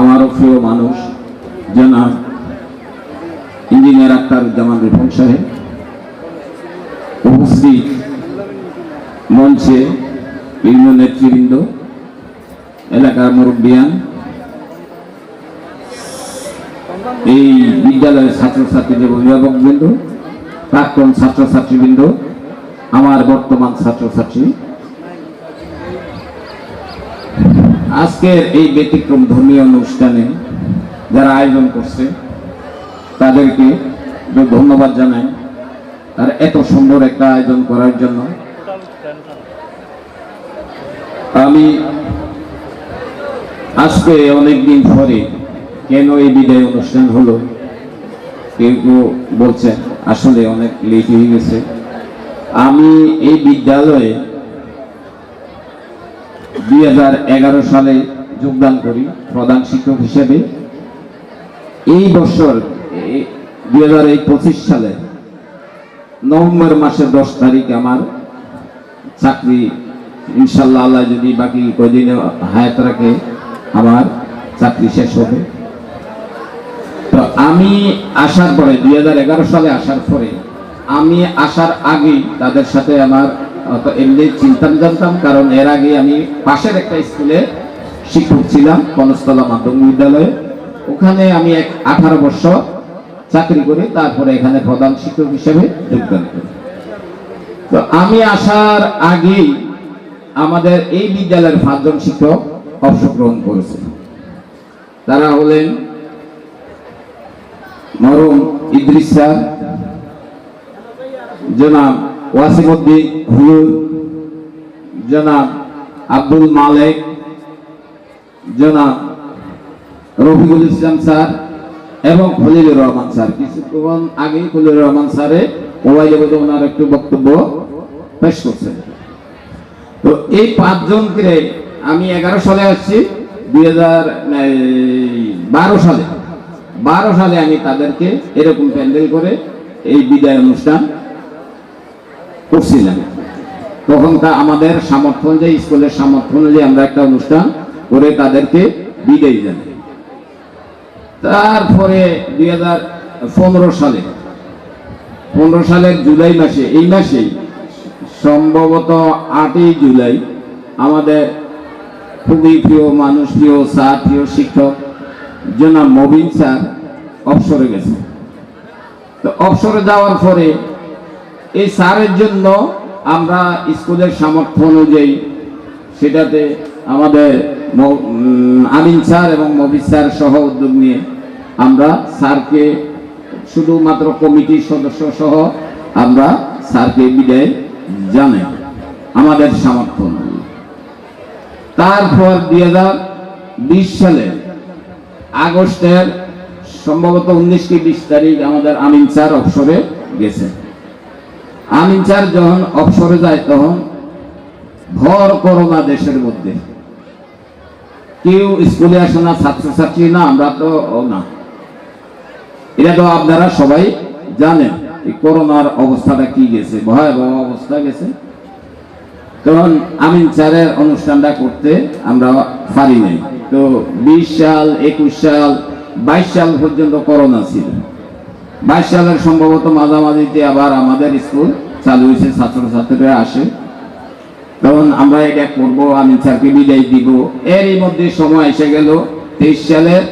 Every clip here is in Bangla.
আমারও প্রিয় মানুষ, জনাব ইঞ্জিনিয়ার আক্তারুজ্জামান রিফন সাহেব। উপস্থিত মঞ্চে বিভিন্ন নেতৃবৃন্দ, এলাকার মুরব্বিয়ান, এই বিদ্যালয়ের ছাত্রছাত্রীদের অভিভাবকবৃন্দ প্রাক্তন ছাত্রছাত্রীবৃন্দ, আমার বর্তমান ছাত্রছাত্রী। আজকের এই ব্যতিক্রম ধর্মীয় অনুষ্ঠানে যারা আয়োজন করছে, তাদেরকে ধন্যবাদ জানাই আর এত সুন্দর একটা আয়োজন করার জন্য। আমি আজকে অনেকদিন পরে কেন এই বিদায় অনুষ্ঠান হলো, কেউ কেউ বলছেন আসলে অনেক লেট হয়ে গেছে। আমি এই বিদ্যালয়ে দুই হাজার এগারো সালে যোগদান করি, প্রধান শিক্ষক হিসেবে। এই বছর দুই হাজার পঁচিশ সালে, নভেম্বর মাসের দশ তারিখ আমার চাকরি ইনশাল্লাহ আল্লাহ যদি বাকি কদিনে হায়াত রাখে, আমার চাকরি শেষ হবে। তো আমি আসার পরে, দুই হাজার এগারো সালে আসার পরে, আমি আসার আগেই তাদের সাথে আমার অত এমনি চিন্তা জানতাম, কারণ এর আগে আমি পাশের একটা স্কুলে শিক্ষক ছিলাম, কনস্তলা মাধ্যমিক বিদ্যালয়ে। ওখানে আমি এক আঠারো বছর চাকরি করি, তারপরে এখানে প্রধান শিক্ষক হিসেবে যোগদান করি। তো আমি আসার আগেই আমাদের এই বিদ্যালয়ের পাঁচজন শিক্ষক অংশগ্রহণ করেছে। তারা হলেন মরম ইদ্রিস স্যার, জনাব ওয়াসিমউদ্দিন হুজুর, জনাব আব্দুল মালেক, জনাব রফিকুল ইসলাম স্যার এবং খলিলুর রহমান স্যার। কিছুক্ষণ আগে খলিলুর রহমান স্যারে মোবাইলে বোধহয় ওনার একটু বক্তব্য পেশ করছেন। তো এই পাঁচজনকে আমি এগারো সালে আসছি, দুই হাজার বারো সালে। বারো সালে আমি তাদেরকে এরকম প্যান্ডেল করে এই বিদায় অনুষ্ঠান করছিলাম তখন তা আমাদের সামর্থ্য অনুযায়ী, স্কুলের সামর্থ্য অনুযায়ী আমরা একটা অনুষ্ঠান করে তাদেরকে বিদায় জানাই তারপরে দুই হাজার পনেরো সালে, পনেরো সালের জুলাই মাসে, এই মাসেই সম্ভবত আটই জুলাই আমাদের খুবই প্রিয় মানুষ, প্রিয় স্যার, প্রিয় শিক্ষক, জনাব মবিন স্যার অবসরে গেছে তো অবসরে যাওয়ার পরে এই স্যারের জন্য আমরা স্কুলের সামর্থ্য অনুযায়ী সেটাতে আমাদের আমিন স্যার এবং মবিজ স্যার সহ উদ্যোগ নিয়ে আমরা স্যারকে শুধুমাত্র কমিটির সদস্য সহ আমরা স্যারকে বিদায় জানাই আমাদের সামর্থ্য তারপর দুই হাজার বিশ সালে আগস্টের সম্ভবত উনিশ কি বিশ তারিখ আমাদের আমিন স্যার অবসরে গেছে আমিন স্যার যখন অবসরে যায় তখন ভর করোনা দেশের মধ্যে। কেউ স্কুলে আসে না, ছাত্রছাত্রী না, আমরা তো না। এটা তো আপনারা সবাই জানেন করোনার অবস্থাটা কি গেছে, ভয়াবহ অবস্থা গেছে। তখন আমিন স্যারের অনুষ্ঠানটা করতে আমরা পারি নাই। তো বিশ সাল, একুশ সাল, বাইশ সাল পর্যন্ত করোনা ছিল। বাইশ সালের সম্ভবত মাঝামাঝিতে আবার আমাদের স্কুল চালু হয়েছে, ছাত্রছাত্রীরা আসে। তখন আমরা এটা করব আমি স্যারকে বিদায় দিব। এরই মধ্যে সময় এসে গেল। তেইশ সালের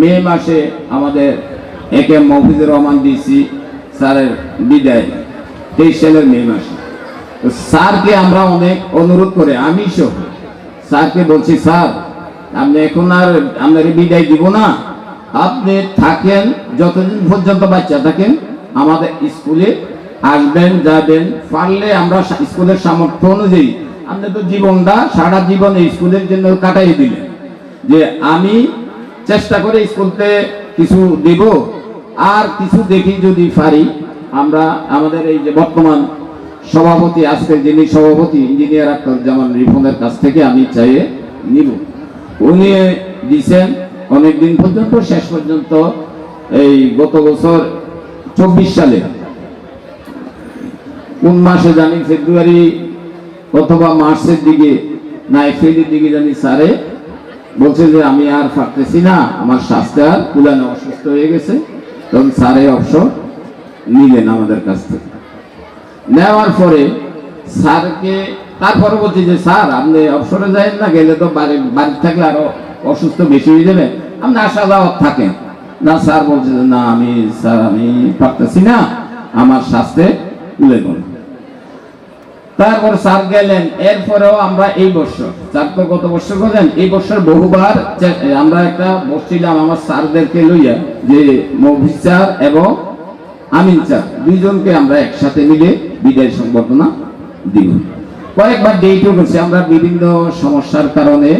মে মাসে আমাদের এ কে মফিজুর রহমান দিছি স্যারের বিদায়, তেইশ সালের মে মাসে। তো স্যারকে আমরা অনেক অনুরোধ করে আমি সহ, স্যারকে বলছি, স্যার আপনি এখন আর আপনার বিদায় দিব না। আপনি থাকেন, যতদিন পর্যন্ত বাচ্চা থাকেন, আমাদের স্কুলে আসবেন, যাবেন, পারলে আমরা স্কুলের সামর্থ্য অনুযায়ী, আপনি তো জীবনটা, সারা জীবন এই স্কুলের জন্য কাটাই দিলেন। যে আমি চেষ্টা করে স্কুলতে কিছু দেব, আর কিছু দেখি যদি পারি, আমরা আমাদের এই যে বর্তমান সভাপতি, আজকের যিনি সভাপতি, ইঞ্জিনিয়ার আক্তারুজ্জামান রিফনের কাছ থেকে আমি চাইয়ে নিব। উনি দিছেন অনেকদিন পর্যন্ত, শেষ পর্যন্ত এই গত বছর চব্বিশ সালে, কোন মাসে জানি ফেব্রুয়ারি অথবা মার্চের দিকে, না, এপ্রিলের দিকে জানি স্যারে বলছে যে আমি আর পারতেছি না, আমার স্বাস্থ্য আর কুলানো অসুস্থ হয়ে গেছে, তখন স্যার অবসর নিলেন আমাদের কাছ থেকে। নেওয়ার পরে স্যারকে, তারপরে বলছি যে স্যার, আপনি অবসরে যাবেন না, গেলে তো বাড়ি বাড়ি থাকলে আরও অসুস্থ বেশি হয়ে যাবে। আপনি আসা যাওয়ার থাকেন না স্যার বলছে না, আমি, স্যার, আমি পারতেছি না। আমার স্বাস্থ্যে তুলে তারপর স্যার গেলেন। এরপরেও আমরা এই বছর তো গত বছর এই বছর বহুবার আমরা একটা বসছিলাম আমার স্যারদেরকে লইয়া, যে স্যার এবং আমিন স্যার, দুইজনকে আমরা একসাথে মিলে বিদায় সংবর্ধনা দিব। কয়েকবার ডেটও করছি আমরা বিভিন্ন সমস্যার কারণে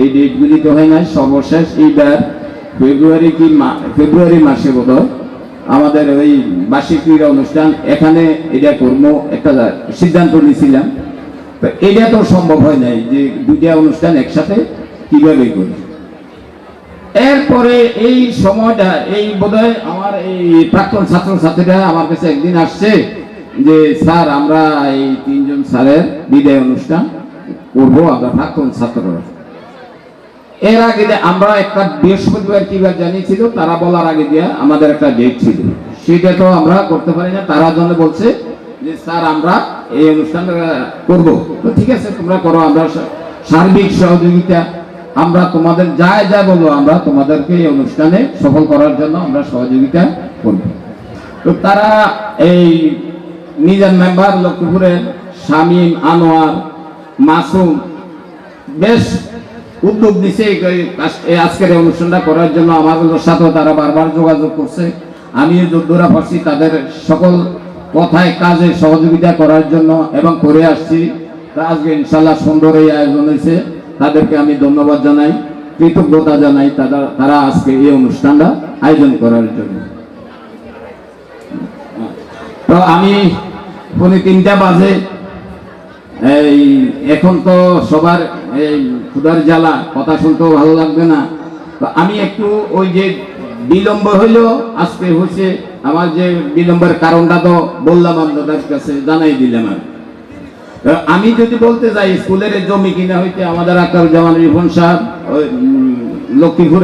এই ডেটগুলি তো হয় নাই, সর্বশেষ এইবার ফেব্রুয়ারি কি ফেব্রুয়ারি মাসে বোধ আমাদের ওই বার্ষিক ক্রীড়া অনুষ্ঠান, এখানে এটা করব একটা সিদ্ধান্ত নিয়েছিলাম। তো এটা তো সম্ভব হয় নাই যে দুইটা অনুষ্ঠান একসাথে কীভাবে করি। এরপরে এই সময়টা, এই বোধহয় আমার এই প্রাক্তন ছাত্র ছাত্রীরা আমার কাছে একদিন আসছে যে, স্যার, আমরা এই তিনজন স্যারের বিদায় অনুষ্ঠান করব, আমরা প্রাক্তন ছাত্ররা। এর আগে আমরা একটা বৃহস্পতিবার কিবার জানিয়েছিল, তারা বলার আগে দিয়ে আমাদের একটা ডেট ছিল। সেটা তো আমরা করতে পারি না। তারা জন্য বলছে যে, স্যার, আমরা এই অনুষ্ঠান করব। তো ঠিক আছে, তোমরা করো, আমরা সার্বিক সহযোগিতা, আমরা তোমাদের যা যা বলব, আমরা তোমাদেরকে এই অনুষ্ঠানে সফল করার জন্য আমরা সহযোগিতা করব। তো তারা এই নিজের মেম্বার, লক্ষ্মীপুরের শামীম আনোয়ার মাসুম, বেশ উদ্যোগ নিছে এই- আজকের এই অনুষ্ঠানটা করার জন্য আমাদের সাথেও তারা বারবার যোগাযোগ করছে। আমিও যদ্দুরা পারছি তাদের সকল কথায়, কাজে সহযোগিতা করার জন্য এবং করে আসছি। আজকে ইনশাল্লাহ সুন্দর এই আয়োজন হয়েছে। তাদেরকে আমি ধন্যবাদ জানাই, কৃতজ্ঞতা জানাই তারা তারা আজকে এই অনুষ্ঠানটা আয়োজন করার জন্য। তো আমি পৌনে তিনটা বাজে, এই, এখন তো সবার এই ক্ষুধার জ্বালা, কথা শুনতেও ভালো লাগবে না। তো আমি একটু ওই যে বিলম্ব হইলেও আজকে হচ্ছে আমার যে বিলম্বের কারণটা তো বললাম আপনাদের কাছে, জানাই দিলাম আর আমি যদি বলতে যাই স্কুলের জমি কিনা হইতে আমাদের আকার জামান রিফন সাহেব লক্ষ্মীপুরে